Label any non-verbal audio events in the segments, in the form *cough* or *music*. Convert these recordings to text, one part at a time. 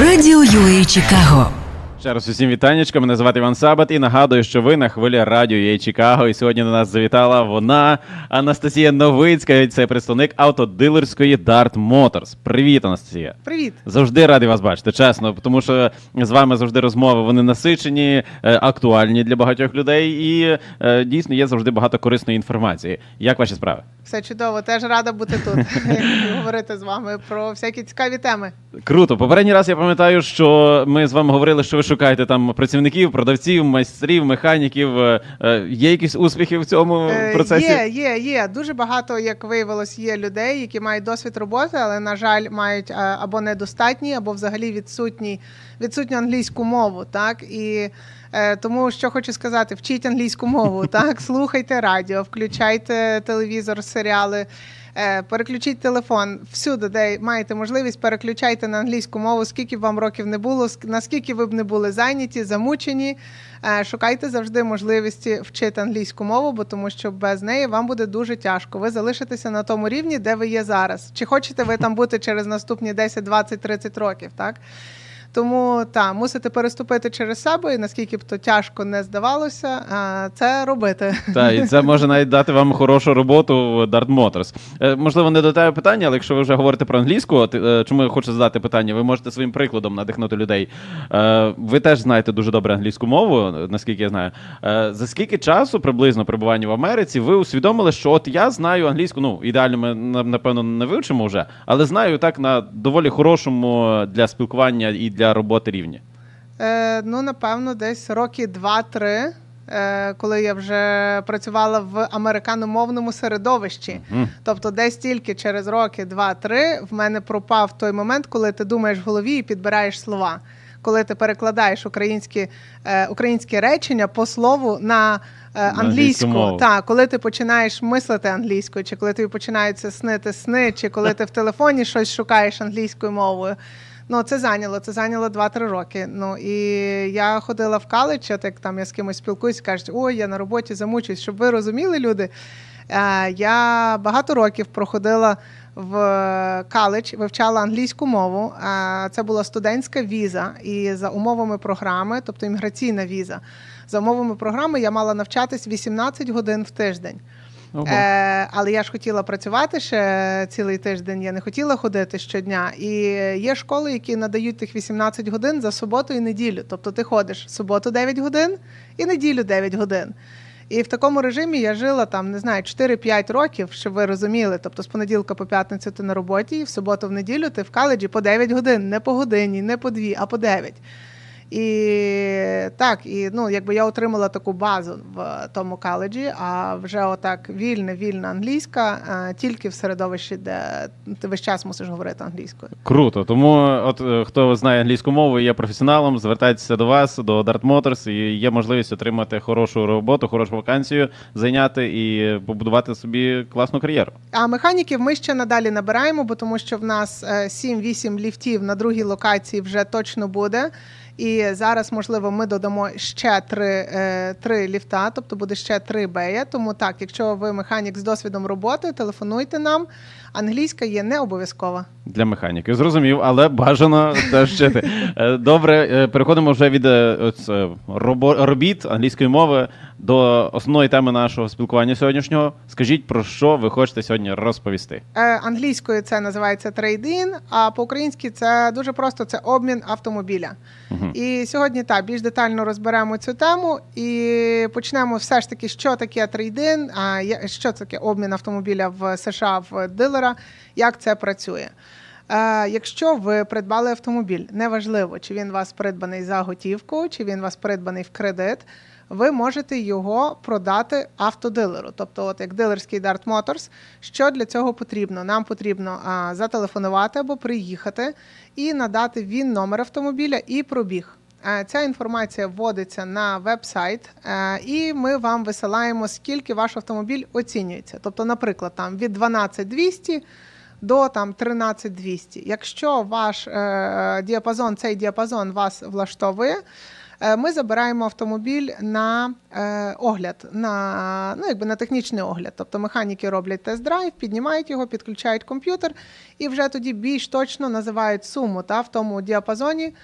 Радіо UA Чикаго. Ще раз усім вітаннячка. Мене звати Іван Сабат і нагадую, що ви на хвилі радіо є Чикаго. І сьогодні до нас завітала вона, Анастасія Новицька. Це представник автодилерської Dart Motors. Привіт, Анастасія. Привіт. Завжди радий вас бачити, чесно, тому що з вами завжди розмови вони насичені, е, актуальні для багатьох людей, і е, дійсно є завжди багато корисної інформації. Як ваші справи? Все чудово, теж рада бути тут говорити з вами про всякі цікаві теми. Круто. Попередній раз я пам'ятаю, що ми з вами говорили, що ви шукаєте там працівників, продавців, майстрів, механіків. Е, е, Є якісь успіхи в цьому Е, процесі? Є, є, є. Дуже багато, як виявилось, є людей, які мають досвід роботи, але, на жаль, мають або недостатні, або взагалі відсутні, відсутню англійську мову. Так? І тому що хочу сказати, вчіть англійську мову, *laughs* так? слухайте радіо, включайте телевізор, серіали. Е, Переключіть телефон всюди, де маєте можливість, переключайте на англійську мову, скільки б вам років не було, наскільки ви б не були зайняті, замучені. Е, Шукайте завжди можливості вчити англійську мову, бо тому що без неї вам буде дуже тяжко. Ви залишитеся на тому рівні, де ви є зараз. Чи хочете ви там бути через наступні 10, 20, 30 років, так? Тому та мусите переступити через себе, і наскільки б то тяжко не здавалося, е, це робити. Так, і це може навіть дати вам хорошу роботу в Dart Motors. Е, Можливо, не до тебе питання, але якщо ви вже говорите про англійську, е, чому я хочу задати питання, ви можете своїм прикладом надихнути людей. Е, Ви теж знаєте дуже добре англійську мову, наскільки я знаю. За скільки часу приблизно перебування в Америці ви усвідомили, що от я знаю англійську, ну ідеально ми напевно не вивчимо вже, але знаю так на доволі хорошому для спілкування і для роботи рівні. Е, ну, напевно, десь роки два-три, е, коли я вже працювала в американомовному середовищі. Мгм. Тобто, десь тільки через роки два-три в мене пропав той момент, коли ти думаєш в голові і підбираєш слова. Коли ти перекладаєш українські, е, українські речення по слову на е, англійську. Так, коли ти починаєш мислити англійською, чи коли тобі починаються снити сни, чи коли *laughs* ти в телефоні щось шукаєш англійською мовою. Ну, це зайняло, це зайняло 2-3 роки. Ну і я ходила в каледж, от як там я з кимось спілкуюсь, кажуть, ой, я на роботі замучуюсь. Щоб ви розуміли, люди. е, Я багато років проходила в каледж, вивчала англійську мову. Е, Це була студентська віза, і за умовами програми, тобто імміграційна віза. За умовами програми я мала навчатись 18 годин в тиждень. Е, але я ж хотіла працювати ще цілий тиждень, я не хотіла ходити щодня. І є школи, які надають тих 18 годин за суботу і неділю. Тобто ти ходиш суботу 9 годин і неділю 9 годин. І в такому режимі я жила там, не знаю, 4-5 років, щоб ви розуміли. Тобто з понеділка по п'ятницю ти на роботі, і в суботу в неділю ти в каледжі по 9 годин, не по годині, не по 2, а по 9. І так, і ну, якби я отримала таку базу в тому каледжі, а вже отак вільна, вільна англійська, е, тільки в середовищі, де ти весь час мусиш говорити англійською. Круто. Тому, от е, хто знає англійську мову, і є професіоналом, звертайтеся до вас, до Dart Motors, і є можливість отримати хорошу роботу, хорошу вакансію, зайняти і побудувати собі класну кар'єру. А механіків ми ще надалі набираємо, бо тому що в нас е, 7-8 ліфтів на другій локації вже точно буде. І зараз, можливо, ми додамо ще три, е, три ліфта, тобто буде ще три бея. Тому так, якщо ви механік з досвідом роботи, телефонуйте нам. Англійська є не обов'язкова. Для механіки. Зрозумів, але бажано *laughs* теж вчити. Е, Добре, е, переходимо вже від е, робіт англійської мови до основної теми нашого спілкування сьогоднішнього. Скажіть, про що ви хочете сьогодні розповісти? Англійською це називається трейдин, а по-українськи це дуже просто це обмін автомобіля. Мгм. І сьогодні так більш детально розберемо цю тему і почнемо все ж таки, що таке трейдин, а що таке обмін автомобіля в США в дилера, як це працює. Якщо ви придбали автомобіль, неважливо, чи він вас придбаний за готівку, чи він вас придбаний в кредит, ви можете його продати автодилеру. Тобто, от як дилерський Dart Motors, що для цього потрібно? Нам потрібно зателефонувати або приїхати і надати він номер автомобіля і пробіг. Е, Ця інформація вводиться на веб-сайт, е, і ми вам висилаємо, скільки ваш автомобіль оцінюється. Тобто, наприклад, там від 12200 до там 13200. Якщо ваш е, діапазон, цей діапазон вас влаштовує, ми забираємо автомобіль на огляд, на, ну, якби на технічний огляд. Тобто механіки роблять тест-драйв, піднімають його, підключають комп'ютер і вже тоді більш точно називають суму та, в тому діапазоні.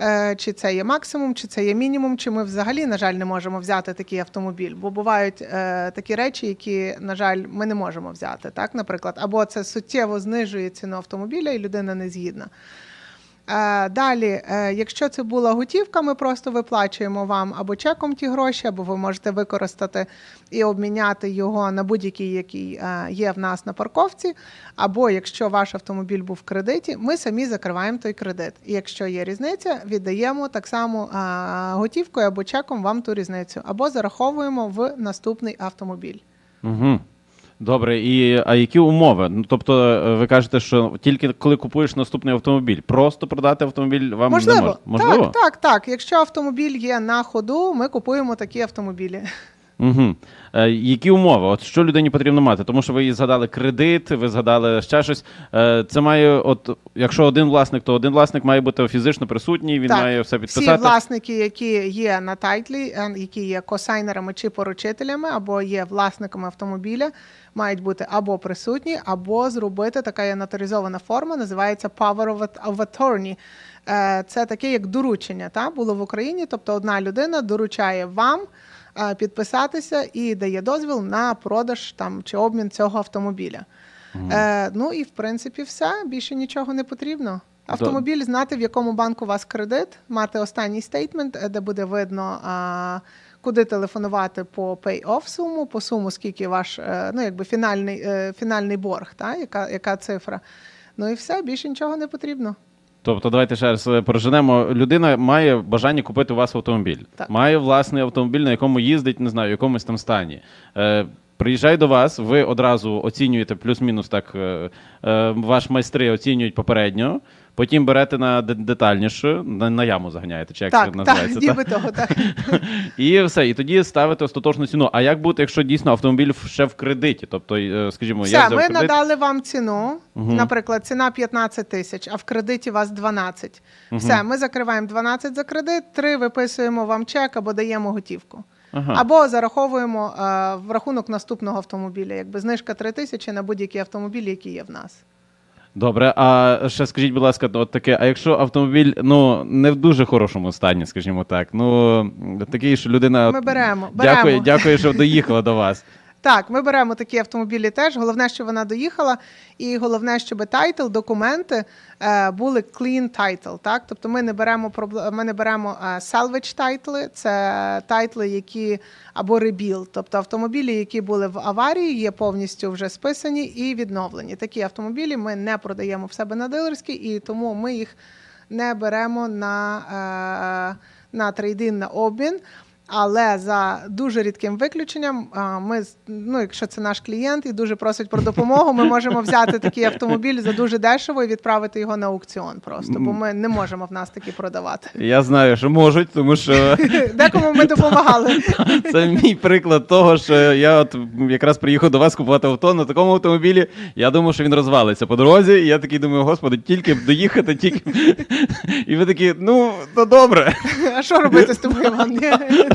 Е, Чи це є максимум, чи це є мінімум, чи ми взагалі, на жаль, не можемо взяти такий автомобіль. Бо бувають е, такі речі, які, на жаль, ми не можемо взяти. Так, наприклад, або це суттєво знижує ціну автомобіля, і людина не згідна. Е, Далі, е, якщо це була готівка, ми просто виплачуємо вам або чеком ті гроші, або ви можете використати і обміняти його на будь-який, який е, є в нас на парковці. Або якщо ваш автомобіль був в кредиті, ми самі закриваємо той кредит. І якщо є різниця, віддаємо так само готівкою або чеком вам ту різницю, або зараховуємо в наступний автомобіль. Угу. Добре, і а які умови? Ну тобто, е, ви кажете, що тільки коли купуєш наступний автомобіль, просто продати автомобіль вам не Можливо, можна? Можливо? так, так, так. Якщо автомобіль є на ходу, ми купуємо такі автомобілі. Угу. Е, які умови? От що людині потрібно мати? Тому що ви їй згадали кредит, ви згадали ще щось. Е, це має, от якщо один власник, то один власник має бути фізично присутній, він Так, має все Всі підписати. власники, які є на тайтлі, е, які є косайнерами чи поручителями, або є власниками автомобіля, мають бути або присутні, або зробити така є нотаризована форма, називається Power of Attorney. Е, Це таке як доручення. Та? Було в Україні, тобто одна людина доручає вам підписатися і дає дозвіл на продаж там чи обмін цього автомобіля. Е, ну і в принципі все більше нічого не потрібно. Автомобіль знати, в якому банку у вас кредит, мати останній стейтмент, е, де буде видно, а, куди телефонувати по pay-off суму, по суму, скільки ваш е, ну, якби фінальний, е, фінальний борг, та? Яка, яка цифра. Ну і все, більше нічого не потрібно. Тобто, давайте ще раз е, проженемо. Людина має бажання купити у вас автомобіль. Так. Має власний автомобіль, на якому їздить, не знаю, в якомусь там стані. Е, приїжджає до вас, ви одразу оцінюєте плюс-мінус так. Е, е, ваш майстри оцінюють попередньо, потім берете на детальніше, на, на яму заганяєте, чи як це так, так, називається. ніби того, так. *laughs* І все, і тоді ставите остаточну ціну. А як бути, якщо дійсно автомобіль ще в кредиті? Тобто, е, скажімо, я Все, взяв ми кредит. надали вам ціну. Мгм. Наприклад, ціна 15 тисяч, а в кредиті у вас 12. Все, ми закриваємо 12 за кредит, 3 виписуємо вам чек або даємо готівку. Ага. Або зараховуємо е, в рахунок наступного автомобіля, якби знижка 3 тисячі на будь-які автомобілі, які є в нас. Добре, а ще скажіть, будь ласка, от таке, а якщо автомобіль ну не в дуже хорошому стані, скажімо так, ну такий, що людина Ми беремо, дякую, беремо. дякую, що доїхала до вас. *laughs* Так, ми беремо такі автомобілі теж. Головне, що вона доїхала, і головне, щоб тайтл, документи е, були clean title. Так, тобто ми не беремо ми не беремо е, salvage тайтли, це тайтли, які або rebuild, тобто автомобілі, які були в аварії, є повністю вже списані і відновлені. Такі автомобілі ми не продаємо в себе на дилерській, і тому ми їх не беремо на, е, на трейдин, на обмін. Але за дуже рідким виключенням, ми ну, якщо це наш клієнт і дуже просить про допомогу, ми можемо взяти такий автомобіль за дуже дешево і відправити його на аукціон. Просто бо ми не можемо в нас такі продавати. Я знаю, що можуть, тому що *laughs* Декому ми допомагали. *laughs* це мій приклад того, що я от якраз приїхав до вас купувати авто на такому автомобілі. Я думав, що він розвалиться по дорозі. І я такий думаю, господи, тільки б доїхати, тільки. *laughs* І ви такі, ну, то добре. А що робити з тобою, Іван?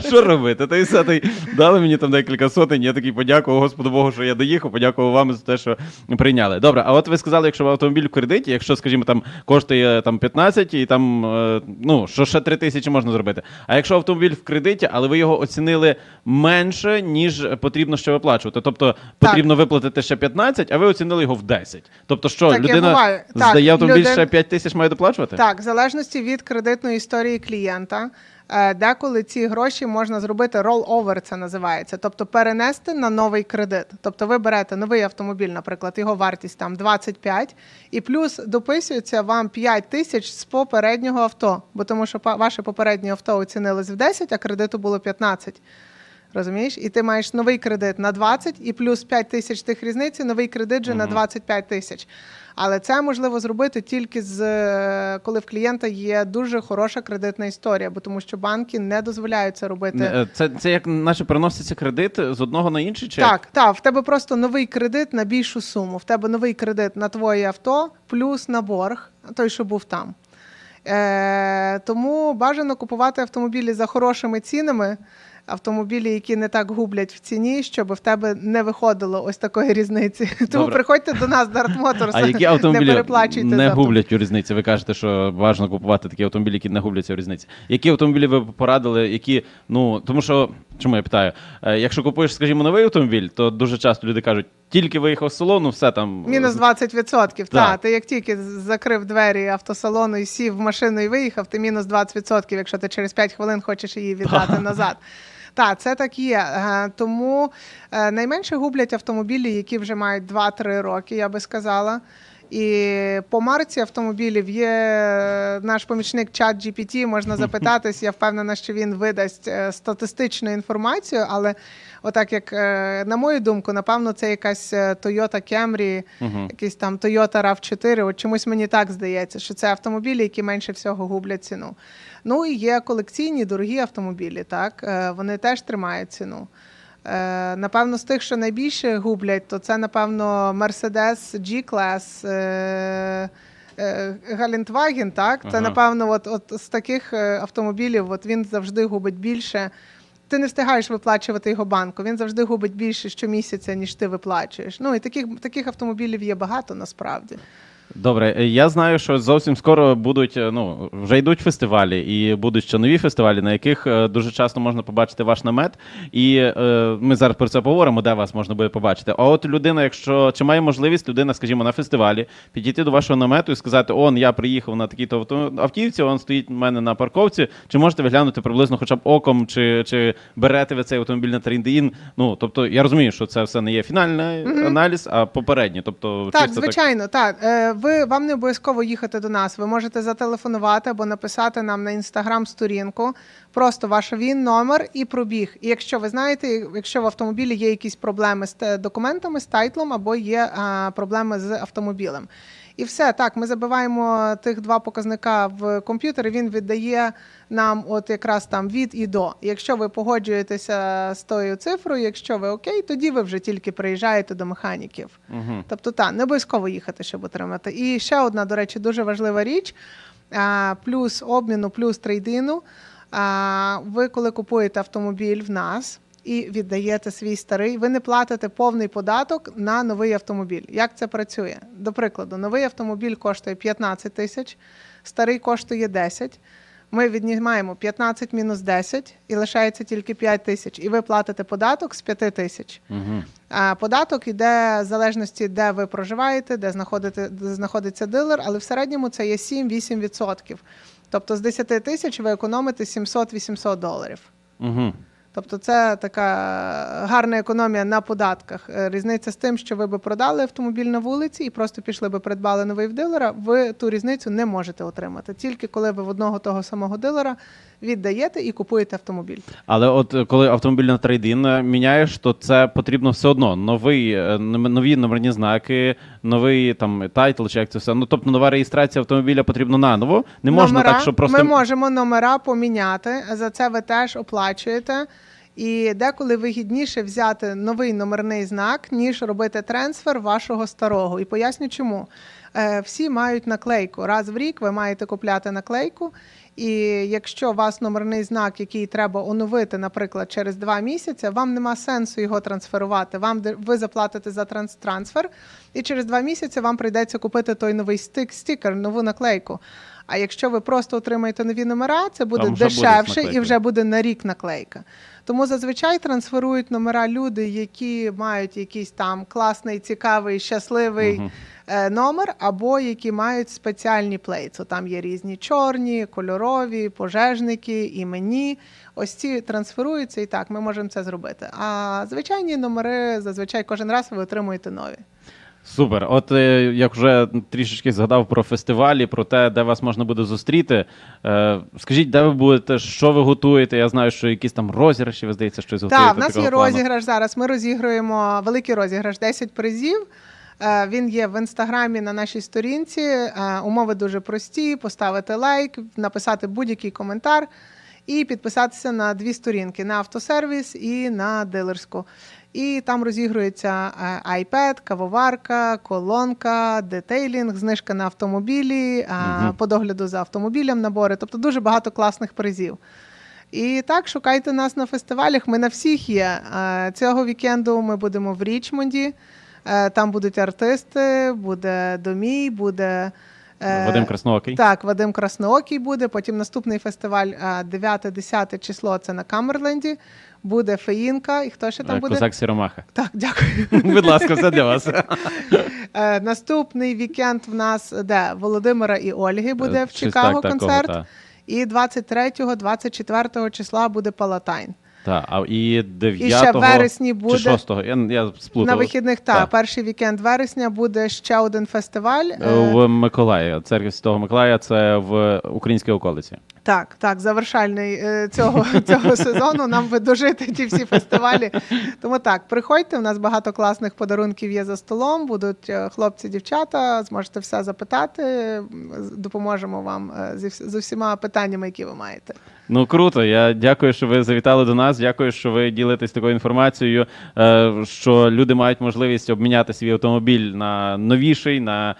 Що робити? Та й все, та й дали мені там декілька сотень. Я такий подякував Господу Богу, що я доїхав, подякував вам за те, що прийняли. Добре, а от ви сказали, якщо автомобіль в кредиті, якщо, скажімо, там коштує там 15 і там, е, ну, що ще 3 тисячі можна зробити. А якщо автомобіль в кредиті, але ви його оцінили менше, ніж потрібно ще виплачувати. Тобто потрібно виплатити ще 15, а ви оцінили його в 10. Тобто, що Таке людина. Здає автомобіль людина- ще 5 тисяч має доплачувати? Так, в залежності від кредитної історії клієнта. Е, Деколи ці гроші можна зробити roll-over, це називається, тобто перенести на новий кредит. Тобто ви берете новий автомобіль, наприклад, його вартість там 25, і плюс дописується вам 5 тисяч з попереднього авто, бо тому що ваше попереднє авто оцінилось в 10, а кредиту було 15. Розумієш? І ти маєш новий кредит на 20 і плюс 5 тисяч тих різниці, новий кредит вже на 25 тисяч. Але це можливо зробити тільки з е, коли в клієнта є дуже хороша кредитна історія, бо тому що банки не дозволяють це робити. Е, Це, це як наче переноситься кредит з одного на інший? Чи? Так, так, в тебе просто новий кредит на більшу суму. В тебе новий кредит на твоє авто, плюс на борг, той, що був там. Е, тому бажано купувати автомобілі за хорошими цінами. Автомобілі, які не так гублять в ціні, щоб в тебе не виходило ось такої різниці. *laughs* Тому приходьте до нас, Dart *laughs* Motors, А які не переплачуйте не гублять у різниці? Ви кажете, що важливо купувати такі автомобілі, які не губляться в різниці. Які автомобілі ви порадили, які, ну, тому що, чому я питаю, Е, якщо купуєш, скажімо, новий автомобіль, то дуже часто люди кажуть, тільки виїхав з салону, все там. Мінус 20%. Так. Так. Ти як тільки закрив двері автосалону і сів в машину і виїхав, ти мінус 20%, якщо ти через 5 хвилин хочеш її віддати назад. Так, це так є. Е, Тому е, найменше гублять автомобілі, які вже мають 2-3 роки, я би сказала. І по марці автомобілів є наш помічник чат GPT, можна *laughs* запитатись. Я впевнена, що він видасть е, статистичну інформацію, але отак, як е, на мою думку, напевно, це якась е, Toyota Camry, Мгм. якийсь там Toyota RAV4. От чомусь мені так здається, що це автомобілі, які менше всього гублять ціну. Ну і є колекційні дорогі автомобілі, так вони теж тримають ціну. Е, Напевно, з тих, що найбільше гублять, то це, напевно, Mercedes G-Class, е, е, Галентваген, так? Це, Ага. напевно, от, от з таких автомобілів от він завжди губить більше. Ти не встигаєш виплачувати його банку. Він завжди губить більше щомісяця, ніж ти виплачуєш. Ну і таких, таких автомобілів є багато насправді. Добре, е, я знаю, що зовсім скоро будуть, е, ну вже йдуть фестивалі, і будуть ще нові фестивалі, на яких е, дуже часто можна побачити ваш намет. І е, ми зараз про це поговоримо, де вас можна буде побачити. А от людина, якщо чи має можливість людина, скажімо, на фестивалі підійти до вашого намету і сказати: Он, я приїхав на такій-то авто- автівці, он стоїть у мене на парковці. Чи можете ви глянути приблизно, хоча б оком, чи, чи берете ви цей автомобіль на трейн Ну тобто я розумію, що це все не є фінальний аналіз, а попередній. Тобто, Так, звичайно, так. Е, Ви вам не обов'язково їхати до нас. Ви можете зателефонувати або написати нам на інстаграм-сторінку просто ваш він, номер і пробіг. І якщо ви знаєте, якщо в автомобілі є якісь проблеми з документами, з тайтлом, або є проблеми з автомобілем. І все так, ми забиваємо тих два показника в комп'ютер. і Він віддає нам, от якраз там від і до. Якщо ви погоджуєтеся з тою цифрою, якщо ви окей, тоді ви вже тільки приїжджаєте до механіків. Угу. Тобто, так, не обов'язково їхати, щоб отримати. І ще одна, до речі, дуже важлива річ: плюс обміну, плюс трейдину. Ви, коли купуєте автомобіль в нас і віддаєте свій старий, ви не платите повний податок на новий автомобіль. Як це працює? До прикладу, новий автомобіль коштує 15 тисяч, старий коштує 10. Ми віднімаємо 15 мінус 10 і лишається тільки 5 тисяч. І ви платите податок з 5 тисяч. Угу. А податок іде в залежності, де ви проживаєте, де, знаходите, де знаходиться дилер, але в середньому це є 7-8%. Тобто з 10 тисяч ви економите 700-800 доларів. Угу. Тобто це така гарна економія на податках. Е, Різниця з тим, що ви би продали автомобіль на вулиці і просто пішли би придбали новий в дилера, ви ту різницю не можете отримати. Тільки коли ви в одного того самого дилера віддаєте і купуєте автомобіль. Але от е, коли автомобіль на трейдин е, міняєш, то це потрібно все одно. Новий, е, нові номерні знаки, новий там тайтл, чи як це все. Ну тобто нова реєстрація автомобіля потрібно наново. Не можна номера, так, що просто Ми можемо номера поміняти. За це ви теж оплачуєте. І деколи вигідніше взяти новий номерний знак, ніж робити трансфер вашого старого. І поясню чому. Е, Всі мають наклейку. Раз в рік ви маєте купляти наклейку. І якщо у вас номерний знак, який треба оновити, наприклад, через два місяці, вам нема сенсу його трансферувати. Вам ви заплатите за транстрансфер, і через два місяці вам прийдеться купити той новий стик, стікер, нову наклейку. А якщо ви просто отримаєте нові номера, це буде вже буде дешевше і вже буде на рік наклейка. Тому зазвичай трансферують номера люди, які мають якийсь там класний, цікавий, щасливий Мгм. е, номер, або які мають спеціальні плейти. Там є різні чорні, кольорові, пожежники, іменні. Ось ці трансферуються, і так ми можемо це зробити. А звичайні номери зазвичай кожен раз ви отримуєте нові. Супер. От е, як вже трішечки згадав про фестивалі, про те, де вас можна буде зустріти. Е, скажіть, де ви будете, що ви готуєте? Я знаю, що якісь там розіграші, ви здається, щось готуєте. Так, в нас є плану. розіграш зараз. Ми розігруємо великий розіграш 10 призів. Е, Він є в інстаграмі на нашій сторінці. Умови дуже прості: поставити лайк, написати будь-який коментар і підписатися на дві сторінки: на автосервіс і на дилерську. І там розігрується е, iPad, кавоварка, колонка, детейлінг, знижка на автомобілі, е, Мгм. по догляду за автомобілем набори. Тобто дуже багато класних призів. І так, шукайте нас на фестивалях. Ми на всіх є. Е, Цього вікенду ми будемо в Річмонді. Е, Там будуть артисти, буде Домій, буде. Е, Вадим Красноокий. Так, Вадим Красноокий буде. Потім наступний фестиваль 9-10 число це на Камерленді. Буде Феїнка. І хто ще там Е, буде? Козак Сіромаха. Так, дякую. *laughs* Будь ласка, все для вас. *laughs* Е, Наступний вікенд в нас де Володимира і Ольги буде в Чикаго концерт. І 23-24 числа буде Палатайн. Та, а і 9 І ще в вересні буде- чи 6 я, я сплутав. На вихідних та Так. перший вікенд вересня буде ще один фестиваль. Е, Е, В Миколаї, церкві Святого Миколая, це в українській околиці. Так, так, завершальний е, цього, *laughs* цього сезону. Нам би дожити ті всі фестивалі. Тому так, приходьте. У нас багато класних подарунків є за столом. Будуть е, хлопці, дівчата. Зможете все запитати. Допоможемо вам е, зі, з усіма питаннями, які ви маєте. Ну круто. Я дякую, що ви завітали до нас. Дякую, що ви ділитесь такою інформацією, що люди мають можливість обміняти свій автомобіль на новіший, на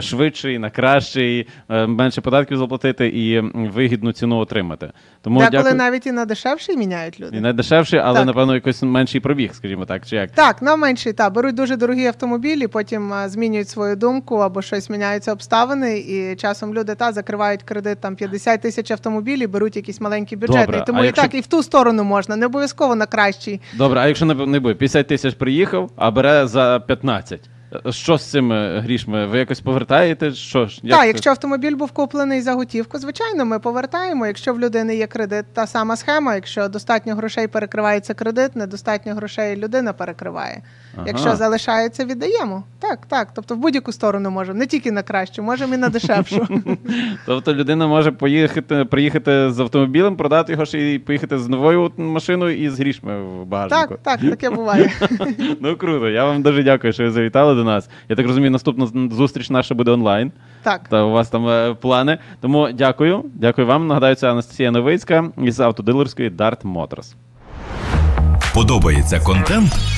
швидший, на кращий, менше податків заплатити і м, вигідну ціну отримати. Тому Деколи дякую. навіть і на дешевший міняють люди. І не дешевший, але Так. напевно якось менший пробіг, скажімо так, чи як. Так, на менший та беруть дуже дорогі автомобілі, потім змінюють свою думку або щось міняються обставини, і часом люди та закривають кредит там 50 тисяч автомобілів, беруть якийсь маленький бюджетний. Добре, Тому і якщо- так, і в ту сторону можна, не обов'язково на кращий. Добре, а якщо не, не буде, 50 тисяч приїхав, а бере за 15. Е, Що з цими грішми? Ви якось повертаєте? Що ж? як Так, це? якщо автомобіль був куплений за готівку, звичайно, ми повертаємо. Якщо в людини є кредит, та сама схема. Якщо достатньо грошей перекривається кредит, недостатньо грошей людина перекриває. Ага. Якщо залишається, віддаємо. Так, так. Тобто в будь-яку сторону можемо, не тільки на кращу, можемо і на дешевшу. *laughs* Тобто людина може поїхати, приїхати з автомобілем, продати його ще і поїхати з новою машиною і з грішми в багажнику. Так, так, таке буває. *laughs* Ну круто. Я вам дуже дякую, що ви завітали до нас. Я так розумію, наступна зустріч наша буде онлайн. Так. Та у вас там е, плани. Тому дякую. Дякую вам. Нагадаю, це Анастасія Новицька із автодилерської Dart Motors. Подобається контент?